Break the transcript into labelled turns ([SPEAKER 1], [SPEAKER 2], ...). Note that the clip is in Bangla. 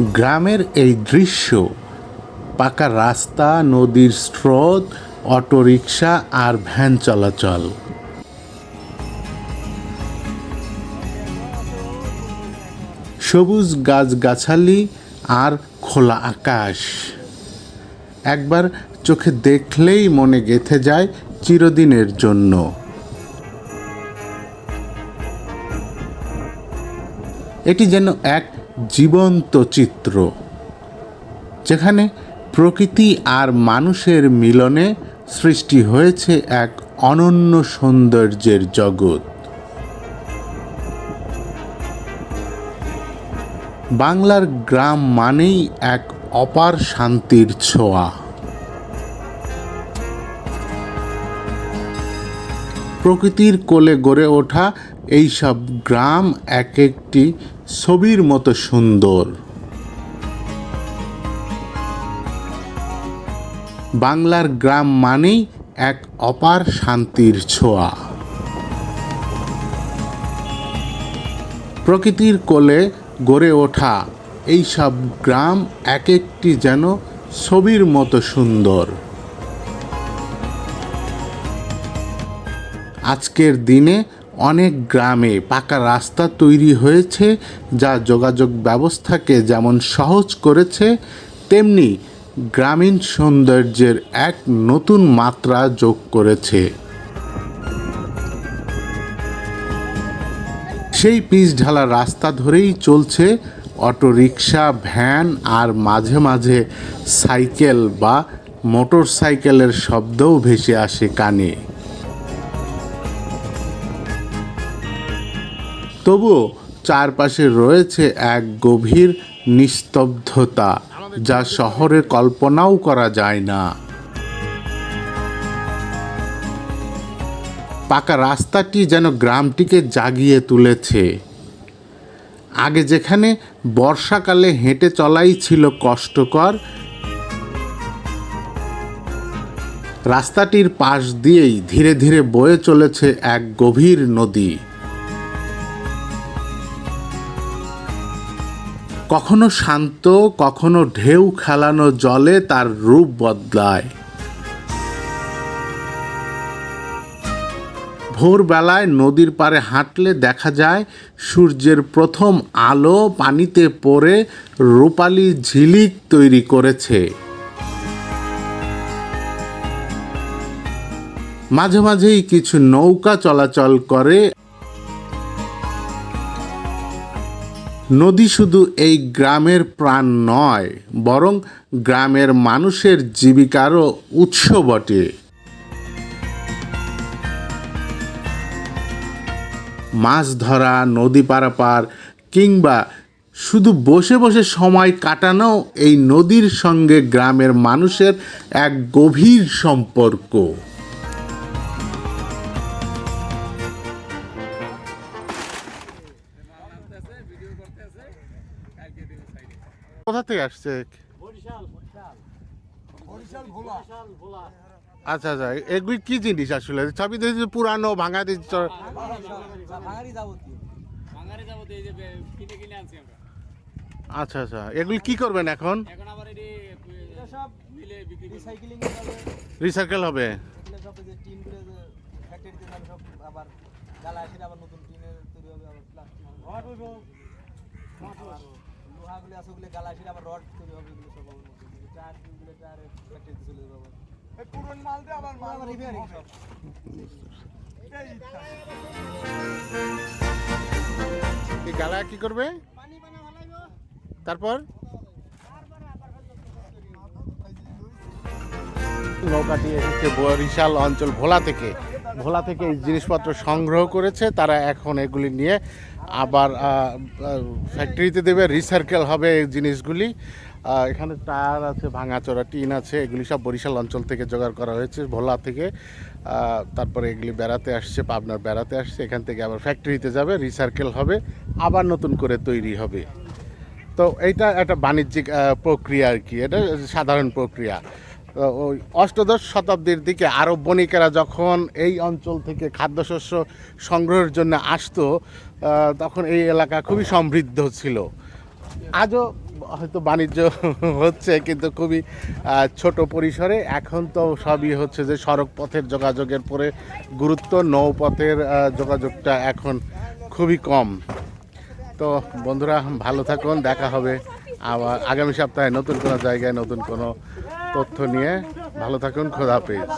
[SPEAKER 1] গ্রামের এই দৃশ্য, পাকা রাস্তা, নদীর স্রোত, অটোরিকশা আর ভ্যান চলাচল। সবুজ গাছগাছালি আর খোলা আকাশ। একবার চোখে দেখলেই মনে গেথে যায় চিরদিনের জন্য। এটি যেন এক জীবন্ত চিত্র, যেখানে প্রকৃতি আর মানুষের মিলনে সৃষ্টি হয়েছে এক অনন্য সৌন্দর্যের জগৎ। বাংলার গ্রাম মানেই এক অপার শান্তির ছোঁয়া। প্রকৃতির কোলে গড়ে ওঠা এইসব গ্রাম এক একটি ছবির মতো সুন্দর। বাংলার গ্রাম মানেই এক অপার শান্তির ছোঁয়া। প্রকৃতির কোলে গড়ে ওঠা এইসব গ্রাম এক একটি যেন ছবির মতো সুন্দর। আজকের দিনে অনেক গ্রামে পাকা রাস্তা তৈরি হয়েছে যা যোগাযোগ ব্যবস্থাকে যেমন সহজ করেছে, তেমনি গ্রামীণ সৌন্দর্যের এক নতুন মাত্রা যোগ করেছে। সেই পিচ ঢালা রাস্তা ধরেই চলছে অটোরিকশা, ভ্যান আর মাঝে মাঝে সাইকেল বা মোটর সাইকেলের শব্দও ভেসে আসে কানে। তবুও চারপাশে রয়েছে এক গভীর নিস্তব্ধতা, যা শহরে কল্পনাও করা যায় না। পাকা রাস্তাটি যেন গ্রামটিকে জাগিয়ে তুলেছে। আগে যেখানে বর্ষাকালে হেঁটে চলাই ছিল কষ্টকর, রাস্তাটির পাশ দিয়েই ধীরে ধীরে বয়ে চলেছে এক গভীর নদী। কখনো শান্ত, কখনো ঢেউ খেলানো জলে তার রূপ বদলায়। ভোরবেলায় নদীর পাড়ে হাঁটলে দেখা যায়, সূর্যের প্রথম আলো পানিতে পড়ে রূপালি ঝিলিক তৈরি করেছে। মাঝে মাঝেই কিছু নৌকা চলাচল করে নদী শুধু এই গ্রামের প্রাণ নয়, বরং গ্রামের মানুষের জীবিকারও উৎস বটে। মাছ ধরা, নদী পারাপার, কিংবা শুধু বসে বসে সময় কাটানো এই নদীর সঙ্গে গ্রামের মানুষের এক গভীর সম্পর্ক। কোথা থেকে আসছে? আচ্ছা আচ্ছা এগুলি কি জিনিস আসলে? সবই দেখছি পুরানো ভাঙা দিচ্ছ
[SPEAKER 2] ভাঙারি যাবতীয়।
[SPEAKER 3] বাঙালি যাব এই যে বে- কিনে কিনে আনছি আমরা।
[SPEAKER 1] আচ্ছা আচ্ছা এগুলি কি করবেন এখন।
[SPEAKER 2] রিসাইকেলিং
[SPEAKER 1] হবে?
[SPEAKER 2] আবার আসে আবার আছে ওগুলো রড তৈরি হবে এগুলো সব আবার নতুন টায়ার টিউবগুলো টায়ার ফ্যাক্টরিতে চলে যাবে আবার। পুরন মাল দিয়ে আবার মাল রিপেয়ারিং সব।
[SPEAKER 1] এই গালায় কি করবে? তারপর? নৌকাটি এসেছে বরিশাল অঞ্চল ভোলা থেকে। ভোলা থেকে এই জিনিসপত্র সংগ্রহ করেছে, তারা এখন এগুলি নিয়ে আবার ফ্যাক্টরিতে দেবে রিসার্কেল হবে এই জিনিসগুলি। এখানে টায়ার আছে, ভাঙাচোরা, টিন আছে, এগুলি সব বরিশাল অঞ্চল থেকে জোগাড় করা হয়েছে, ভোলা থেকে। তারপরে এগুলি বেড়াতে আসছে, পাবনার বেড়াতে আসছে, এখান থেকে আবার ফ্যাক্টরিতে যাবে রিসার্কেল হবে, আবার নতুন করে তৈরি হবে। তো এইটা একটা বাণিজ্যিক প্রক্রিয়া আর কি, এটা সাধারণ প্রক্রিয়া। ওই অষ্টদশ শতাব্দীর দিকে আরব বণিকেরা যখন এই অঞ্চল থেকে খাদ্যশস্য সংগ্রহের জন্য আসতো তখন এই এলাকা খুবই সমৃদ্ধ ছিল। আজও হয়তো বাণিজ্য হচ্ছে, কিন্তু খুবই ছোট পরিসরে। এখন তো সবই হচ্ছে যে সড়ক পথের যোগাযোগের পরে গুরুত্ব, নৌপথের যোগাযোগটা এখন খুবই কম। তো বন্ধুরা, ভালো থাকুন, দেখা হবে আবার আগামী সপ্তাহে নতুন কোনো জায়গায়, নতুন কোনো তথ্য নিয়ে ভালো থাকুন খোদা হাফেজ।